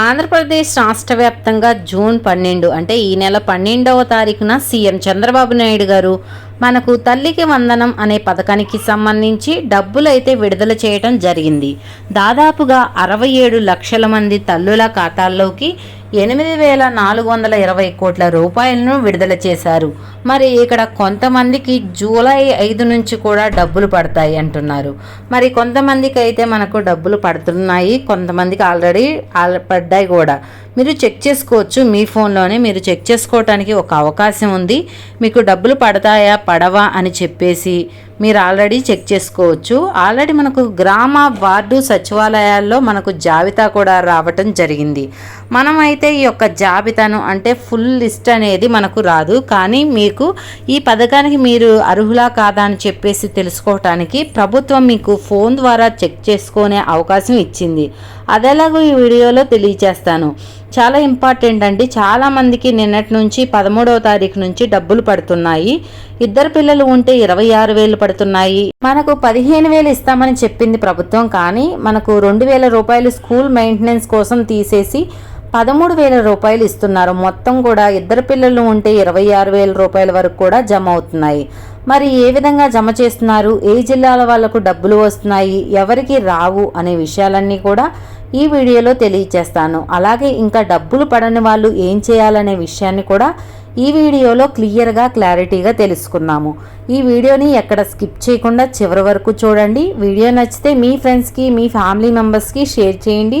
ఆంధ్రప్రదేశ్ రాష్ట్ర వ్యాప్తంగా జూన్ పన్నెండు అంటే ఈ నెల పన్నెండవ తారీఖున సీఎం చంద్రబాబు నాయుడు గారు మనకు తల్లికి వందనం అనే పథకానికి సంబంధించి డబ్బులు అయితే విడుదల చేయటం జరిగింది. దాదాపుగా అరవై ఏడు లక్షల మంది తల్లుల ఖాతాల్లోకి ఎనిమిది వేల నాలుగు వందల ఇరవై కోట్ల రూపాయలను విడుదల చేశారు. మరి ఇక్కడ కొంతమందికి జూలై ఐదు నుంచి కూడా డబ్బులు పడతాయి అంటున్నారు. మరి కొంతమందికి అయితే మనకు డబ్బులు పడుతున్నాయి కొంతమందికి ఆల్రెడీ ఆల్- పడ్డాయి కూడా. మీరు చెక్ చేసుకోవచ్చు మీ ఫోన్లోనే మీరు చెక్ చేసుకోవటానికి ఒక అవకాశం ఉంది. మీకు డబ్బులు పడతాయా పడవా అని చెప్పేసి మీరు ఆల్రెడీ చెక్ చేసుకోవచ్చు. ఆల్రెడీ మనకు గ్రామ వార్డు సచివాలయాల్లో మనకు జాబితా కూడా రావటం జరిగింది. మనమైతే ఈ యొక్క జాబితాను అంటే ఫుల్ లిస్ట్ అనేది మనకు రాదు. కానీ మీకు ఈ పథకానికి మీరు అర్హులా కాదా అని చెప్పేసి తెలుసుకోవటానికి ప్రభుత్వం మీకు ఫోన్ ద్వారా చెక్ చేసుకునే అవకాశం ఇచ్చింది. అదేలాగో ఈ వీడియోలో తెలియచేస్తాను చాలా ఇంపార్టెంట్ అండి. చాలామందికి నిన్నటి నుంచి పదమూడవ తారీఖు నుంచి డబ్బులు పడుతున్నాయి. ఇద్దరు పిల్లలు ఉంటే ఇరవై ఆరు వేలు పడుతున్నాయి. మనకు పదిహేను వేలు ఇస్తామని చెప్పింది ప్రభుత్వం. కానీ మనకు రెండు వేల రూపాయలు స్కూల్ మెయింటెనెన్స్ కోసం తీసేసి పదమూడు వేల రూపాయలు ఇస్తున్నారు. మొత్తం కూడా ఇద్దరు పిల్లలు ఉంటే ఇరవై ఆరు వేల రూపాయల వరకు కూడా జమ అవుతున్నాయి. మరి ఏ విధంగా జమ చేస్తున్నారు? ఏ జిల్లాల వాళ్ళకు డబ్బులు వస్తున్నాయి? ఎవరికి రావు? అనే విషయాలన్నీ కూడా ఈ వీడియోలో తెలియచేస్తాను. అలాగే ఇంకా డబ్బులు పడని వాళ్ళు ఏం చేయాలనే విషయాన్ని కూడా ఈ వీడియోలో క్లియర్గా క్లారిటీగా తెలుసుకున్నాము. ఈ వీడియోని ఎక్కడ స్కిప్ చేయకుండా చివరి వరకు చూడండి. వీడియో నచ్చితే మీ ఫ్రెండ్స్కి మీ ఫ్యామిలీ మెంబర్స్కి షేర్ చేయండి.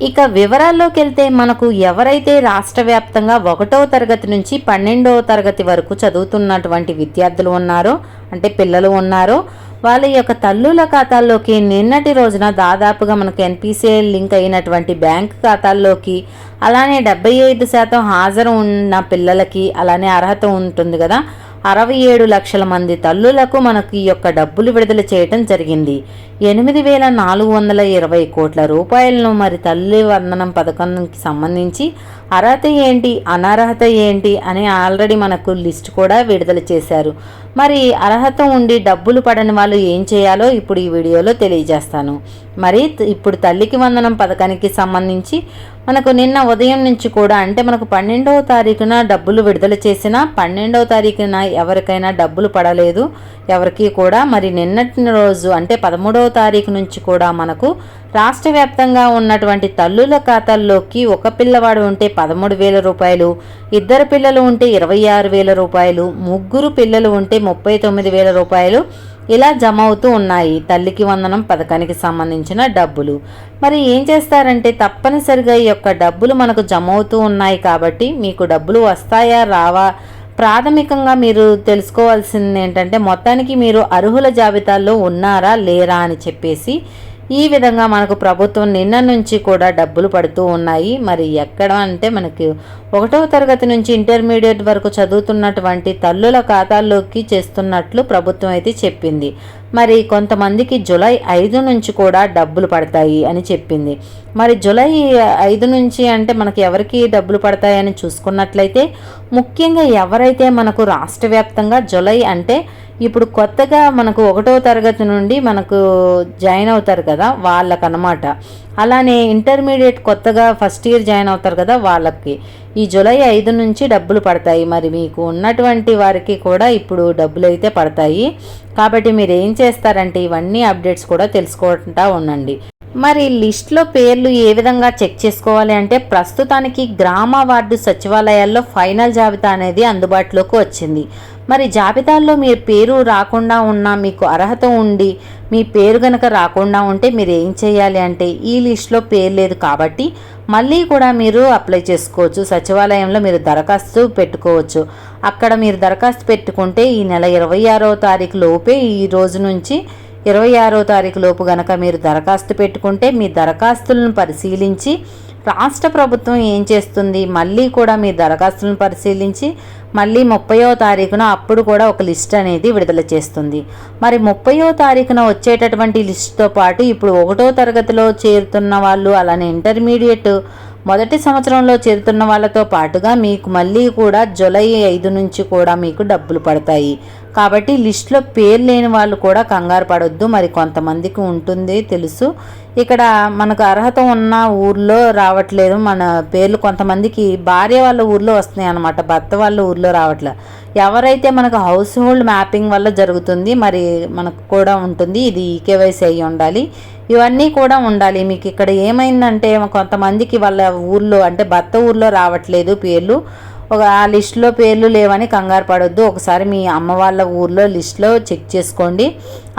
ఇక వివరాల్లోకి వెళ్తే మనకు ఎవరైతే రాష్ట్ర వ్యాప్తంగా ఒకటో తరగతి నుంచి పన్నెండవ తరగతి వరకు చదువుతున్నటువంటి విద్యార్థులు ఉన్నారో అంటే పిల్లలు ఉన్నారో వాళ్ళ యొక్క తల్లుల ఖాతాల్లోకి నిన్నటి రోజున దాదాపుగా మనకు ఎన్పిసిఐ లింక్ అయినటువంటి బ్యాంక్ ఖాతాల్లోకి అలానే డెబ్బై ఐదు శాతం హాజరు ఉన్న పిల్లలకి అలానే అర్హత ఉంటుంది కదా. అరవై ఏడు లక్షల మంది తల్లులకు మనకు ఈ యొక్క డబ్బులు విడుదల చేయటం జరిగింది. ఎనిమిది వేల నాలుగు వందల ఇరవై కోట్ల రూపాయలను మరి తల్లి వందనం పథకానికి సంబంధించి అర్హత ఏంటి అనర్హత ఏంటి అని ఆల్రెడీ మనకు లిస్ట్ కూడా విడుదల చేశారు. మరి అర్హత ఉండి డబ్బులు పడని వాళ్ళు ఏం చేయాలో ఇప్పుడు ఈ వీడియోలో తెలియజేస్తాను. మరి ఇప్పుడు తల్లికి వందనం పథకానికి సంబంధించి మనకు నిన్న ఉదయం నుంచి కూడా అంటే మనకు పన్నెండవ తారీఖున డబ్బులు విడుదల చేసిన పన్నెండవ తారీఖున ఎవరికైనా డబ్బులు పడలేదు. ఎవరికి కూడా మరి నిన్నటి రోజు అంటే పదమూడవ తారీఖు నుంచి కూడా మనకు రాష్ట్ర వ్యాప్తంగా ఉన్నటువంటి తల్లుల ఖాతాల్లోకి ఒక పిల్లవాడు ఉంటే పదమూడు వేల రూపాయలు ఇద్దరు పిల్లలు ఉంటే ఇరవై ఆరు వేల రూపాయలు ముగ్గురు పిల్లలు ఉంటే ముప్పై తొమ్మిది వేల రూపాయలు ఇలా జమ అవుతూ ఉన్నాయి. తల్లికి వందనం పథకానికి సంబంధించిన డబ్బులు. మరి ఏం చేస్తారంటే తప్పనిసరిగా ఈ యొక్క డబ్బులు మనకు జమ అవుతూ ఉన్నాయి కాబట్టి మీకు డబ్బులు వస్తాయా రావా ప్రాథమికంగా మీరు తెలుసుకోవాల్సింది ఏంటంటే మొత్తానికి మీరు అర్హుల జాబితాలో ఉన్నారా లేరా అని చెప్పేసి ఈ విధంగా మనకు ప్రభుత్వం నిన్న నుంచి కూడా డబ్బులు పడుతూ ఉన్నాయి. మరి ఎక్కడ అంటే మనకి ఒకటవ తరగతి నుంచి ఇంటర్మీడియట్ వరకు చదువుతున్నటువంటి తల్లుల ఖాతాల్లోకి చేస్తున్నట్లు ప్రభుత్వం అయితే చెప్పింది. మరి కొంతమందికి జులై ఐదు నుంచి కూడా డబ్బులు పడతాయి అని చెప్పింది. మరి జులై ఐదు నుంచి అంటే మనకి ఎవరికి డబ్బులు పడతాయని చూసుకున్నట్లయితే ముఖ్యంగా ఎవరైతే మనకు రాష్ట్ర వ్యాప్తంగా జులై అంటే ఇప్పుడు కొత్తగా మనకు ఒకటో తరగతి నుండి మనకు జాయిన్ అవుతారు కదా వాళ్ళకనమాట అలానే ఇంటర్మీడియట్ కొత్తగా ఫస్ట్ ఇయర్ జాయిన్ అవుతారు కదా వాళ్ళకి. ఈ జూలై ఐదు నుంచి డబ్బులు పడతాయి. మరి మీకు ఉన్నటువంటి వారికి కూడా ఇప్పుడు డబ్బులు అయితే పడతాయి. కాబట్టి మీరు ఏం చేస్తారంటే ఇవన్నీ అప్డేట్స్ కూడా తెలుసుకుంటా ఉండండి. మరి లిస్ట్లో పేర్లు ఏ విధంగా చెక్ చేసుకోవాలి అంటే ప్రస్తుతానికి గ్రామ వార్డు సచివాలయాల్లో ఫైనల్ జాబితా అనేది అందుబాటులోకి వచ్చింది. మరి జాబితాల్లో మీ పేరు రాకుండా ఉన్నా మీకు అర్హత ఉండి మీ పేరు గనక రాకుండా ఉంటే మీరు ఏం చేయాలి అంటే ఈ లిస్ట్లో పేరు లేదు కాబట్టి మళ్ళీ కూడా మీరు అప్లై చేసుకోవచ్చు. సచివాలయంలో మీరు దరఖాస్తు పెట్టుకోవచ్చు. అక్కడ మీరు దరఖాస్తు పెట్టుకుంటే ఈ నెల ఇరవై ఆరో తారీఖు లోపే ఈ రోజు నుంచి ఇరవై ఆరో తారీఖు లోపు గనక మీరు దరఖాస్తు పెట్టుకుంటే మీ దరఖాస్తులను పరిశీలించి రాష్ట్ర ప్రభుత్వం ఏం చేస్తుంది? మళ్ళీ కూడా మీ దరఖాస్తులను పరిశీలించి మళ్ళీ ముప్పయో తారీఖున అప్పుడు కూడా ఒక లిస్ట్ అనేది విడుదల చేస్తుంది. మరి ముప్పయో తారీఖున వచ్చేటటువంటి లిస్టుతో పాటు ఇప్పుడు ఒకటో తరగతిలో చేరుతున్న వాళ్ళు అలానే ఇంటర్మీడియట్ మొదటి సంవత్సరంలో చేరుతున్న వాళ్ళతో పాటుగా మీకు మళ్ళీ కూడా జూలై ఐదు నుంచి కూడా మీకు డబ్బులు పడతాయి. కాబట్టి లిస్ట్లో పేరు లేని వాళ్ళు కూడా కంగారు పడొద్దు. మరి కొంతమందికి ఉంటుంది తెలుసు. ఇక్కడ మనకు అర్హత ఉన్న ఊర్లో రావట్లేదు. మన పేర్లు కొంతమందికి భార్య వాళ్ళ ఊర్లో వస్తున్నాయి అనమాట భర్త వాళ్ళ ఊర్లో రావట్లేదు ఎవరైతే మనకు హౌస్ హోల్డ్ మ్యాపింగ్ వల్ల జరుగుతుంది మరి మనకు కూడా ఉంటుంది. ఇది ఈకేవైసీ అయ్యి ఉండాలి. ఇవన్నీ కూడా ఉండాలి. మీకు ఇక్కడ ఏమైందంటే కొంతమందికి వాళ్ళ ఊర్లో అంటే భర్త ఊర్లో రావట్లేదు పేర్లు. ఒక ఆ లిస్టులో పేర్లు లేవని కంగారు పడొద్దు. ఒకసారి మీ అమ్మ వాళ్ళ ఊర్లో లిస్టులో చెక్ చేసుకోండి.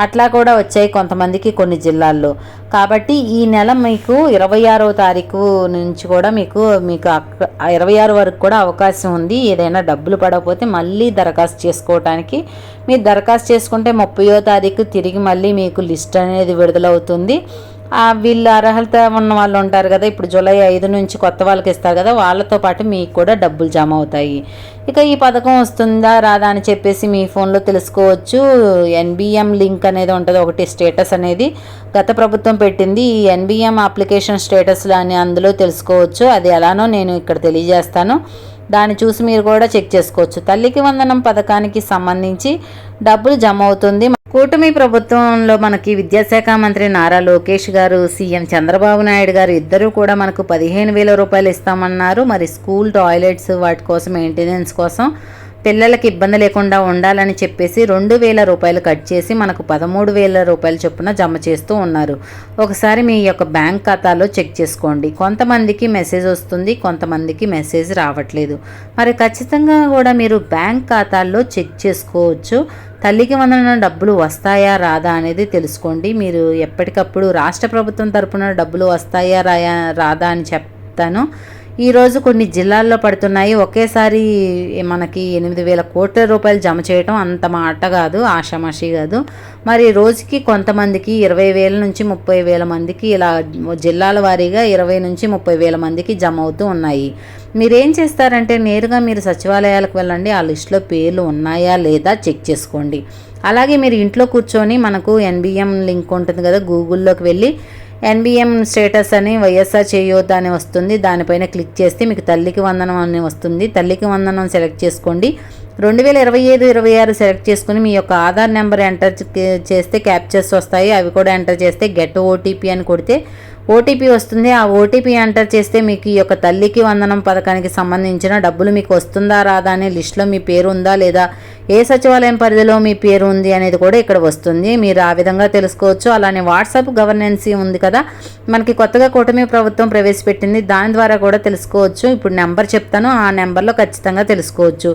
అట్లా కూడా వచ్చాయి కొంతమందికి కొన్ని జిల్లాల్లో. కాబట్టి ఈ నెల మీకు ఇరవై ఆరో తారీఖు నుంచి కూడా మీకు మీకు ఇరవై ఆరు వరకు కూడా అవకాశం ఉంది. ఏదైనా డబ్బులు పడకపోతే మళ్ళీ దరఖాస్తు చేసుకోవటానికి. మీరు దరఖాస్తు చేసుకుంటే ముప్పయో తారీఖు తిరిగి మళ్ళీ మీకు లిస్ట్ అనేది విడుదలవుతుంది. వీళ్ళు అర్హత ఉన్న వాళ్ళు ఉంటారు కదా ఇప్పుడు జూలై ఐదు నుంచి కొత్త వాళ్ళకి ఇస్తారు కదా వాళ్ళతో పాటు మీకు కూడా డబ్బులు జమ అవుతాయి. ఇక ఈ పథకం వస్తుందా రాదా అని చెప్పేసి మీ ఫోన్లో తెలుసుకోవచ్చు. ఎన్బిఎం లింక్ అనేది ఉంటుంది ఒకటి స్టేటస్ అనేది గత ప్రభుత్వం పెట్టింది. ఈ ఎన్బిఎం అప్లికేషన్ స్టేటస్లు అని అందులో తెలుసుకోవచ్చు. అది ఎలానో నేను ఇక్కడ తెలియజేస్తాను. దాన్ని చూసి మీరు కూడా చెక్ చేసుకోవచ్చు. తల్లికి వందనం పథకానికి సంబంధించి డబ్బులు జమ అవుతుంది. కూటమి ప్రభుత్వంలో మనకి విద్యాశాఖ మంత్రి నారా లోకేష్ గారు సీఎం చంద్రబాబు నాయుడు గారు ఇద్దరూ కూడా మనకు పదిహేను వేల రూపాయలు ఇస్తామన్నారు. మరి స్కూల్ టాయిలెట్స్ వాటి కోసం మెయింటెనెన్స్ కోసం పిల్లలకి ఇబ్బంది లేకుండా ఉండాలని చెప్పేసి రెండు వేల రూపాయలు కట్ చేసి మనకు పదమూడు వేల రూపాయల చొప్పున జమ చేస్తూ ఉన్నారు. ఒకసారి మీ యొక్క బ్యాంక్ ఖాతాలో చెక్ చేసుకోండి. కొంతమందికి మెసేజ్ వస్తుంది కొంతమందికి మెసేజ్ రావట్లేదు. మరి ఖచ్చితంగా కూడా మీరు బ్యాంక్ ఖాతాల్లో చెక్ చేసుకోవచ్చు. తల్లికి వందన డబ్బులు వస్తాయా రాదా అనేది తెలుసుకోండి. మీరు ఎప్పటికప్పుడు రాష్ట్ర ప్రభుత్వం తరపున డబ్బులు వస్తాయా రాయా రాదా అని చెప్తాను. ఈరోజు కొన్ని జిల్లాల్లో పడుతున్నాయి. ఒకేసారి మనకి ఎనిమిది వేల కోట్ల రూపాయలు జమ చేయటం అంత మాట కాదు ఆషామాషి కాదు. మరి రోజుకి కొంతమందికి ఇరవై వేల నుంచి ముప్పై వేల మందికి ఇలా జిల్లాల వారీగా ఇరవై నుంచి ముప్పై వేల మందికి జమ అవుతూ ఉన్నాయి. మీరేం చేస్తారంటే నేరుగా మీరు సచివాలయాలకు వెళ్ళండి. ఆ లిస్టులో పేర్లు ఉన్నాయా లేదా చెక్ చేసుకోండి. అలాగే మీరు ఇంట్లో కూర్చొని మనకు ఎన్బిఎం లింక్ ఉంటుంది కదా గూగుల్లోకి వెళ్ళి ఎన్బిఎం స్టేటస్ అని వైఎస్ఆర్ చేయోద్దా అని వస్తుంది. దానిపైన క్లిక్ చేస్తే మీకు తల్లికి వందనం అని వస్తుంది. తల్లికి వందనం సెలెక్ట్ చేసుకోండి. రెండు వేల ఇరవై ఐదు ఇరవై ఆరు సెలెక్ట్ చేసుకుని మీ యొక్క ఆధార్ నెంబర్ ఎంటర్ చేస్తే క్యాప్చర్స్ వస్తాయి. అవి కూడా ఎంటర్ చేస్తే గెట్ ఓటీపీ అని కొడితే ఓటీపీ వస్తుంది. ఆ ఓటీపీ ఎంటర్ చేస్తే మీకు ఈ యొక్క తల్లికి వందనం పథకానికి సంబంధించిన డబ్బులు మీకు వస్తుందా రాదా అనే లిస్టులో మీ పేరు ఉందా లేదా ఏ సచివాలయం పరిధిలో మీ పేరు ఉంది అనేది కూడా ఇక్కడ వస్తుంది. మీరు ఆ విధంగా తెలుసుకోవచ్చు. అలానే వాట్సాప్ గవర్నెన్సీ ఉంది కదా. మనకి కొత్తగా కూటమి ప్రభుత్వం ప్రవేశపెట్టింది. దాని ద్వారా కూడా తెలుసుకోవచ్చు. ఇప్పుడు నెంబర్ చెప్తాను. ఆ నెంబర్లో ఖచ్చితంగా తెలుసుకోవచ్చు.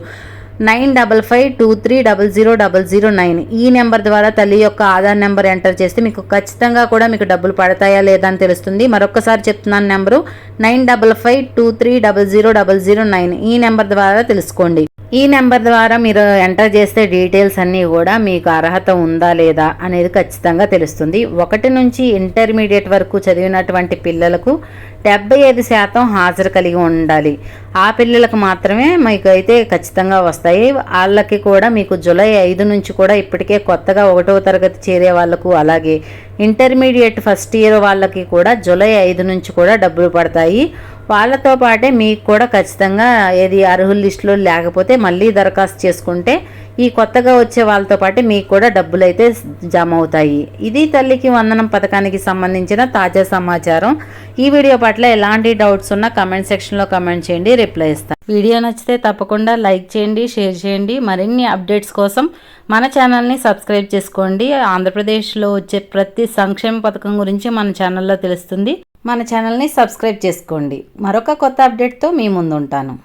Nine double five two three double zero double zero nine. ఈ నెంబర్ ద్వారా తల్లి యొక్క ఆధార్ నెంబర్ ఎంటర్ చేస్తే మీకు ఖచ్చితంగా కూడా మీకు డబ్బులు పడతాయా లేదా అని తెలుస్తుంది. మరొకసారి చెప్తున్నాను number. Nine double five two three double zero double zero nine. ఈ నెంబర్ ద్వారా తెలుసుకోండి. ఈ నెంబర్ ద్వారా మీరు ఎంటర్ చేస్తే డీటెయిల్స్ అన్నీ కూడా మీకు అర్హత ఉందా లేదా అనేది ఖచ్చితంగా తెలుస్తుంది. ఒకటి నుంచి ఇంటర్మీడియట్ వరకు చదివినటువంటి పిల్లలకు డెబ్బై ఐదు శాతం హాజరు కలిగి ఉండాలి. ఆ పిల్లలకు మాత్రమే మీకు అయితే ఖచ్చితంగా వస్తాయి. వాళ్ళకి కూడా మీకు జూలై ఐదు నుంచి కూడా ఇప్పటికే కొత్తగా ఒకటవ తరగతి చేరే వాళ్ళకు అలాగే ఇంటర్మీడియట్ ఫస్ట్ ఇయర్ వాళ్ళకి కూడా జూలై ఐదు నుంచి కూడా డబ్బులు పడతాయి. వాళ్ళతో పాటే మీకు కూడా ఖచ్చితంగా ఏది అర్హుల లిస్టులో లేకపోతే మళ్ళీ దరఖాస్తు చేసుకుంటే ఈ కొత్తగా వచ్చే వాళ్ళతో పాటు మీకు కూడా డబ్బులు అయితే జమ అవుతాయి ఇది తల్లికి వందనం పథకానికి సంబంధించిన తాజా సమాచారం. ఈ వీడియో పట్ల ఎలాంటి డౌట్స్ ఉన్నా కమెంట్ సెక్షన్లో కమెంట్ చేయండి రిప్లై ఇస్తాను. వీడియో నచ్చితే తప్పకుండా లైక్ చేయండి షేర్ చేయండి. మరిన్ని అప్డేట్స్ కోసం మన ఛానల్ని సబ్స్క్రైబ్ చేసుకోండి. ఆంధ్రప్రదేశ్లో వచ్చే ప్రతి సంక్షేమ పథకం గురించి మన ఛానల్లో తెలుస్తుంది. మన ఛానల్ని సబ్స్క్రైబ్ చేసుకోండి. మరొక కొత్త అప్డేట్తో మీ ముందు ఉంటాను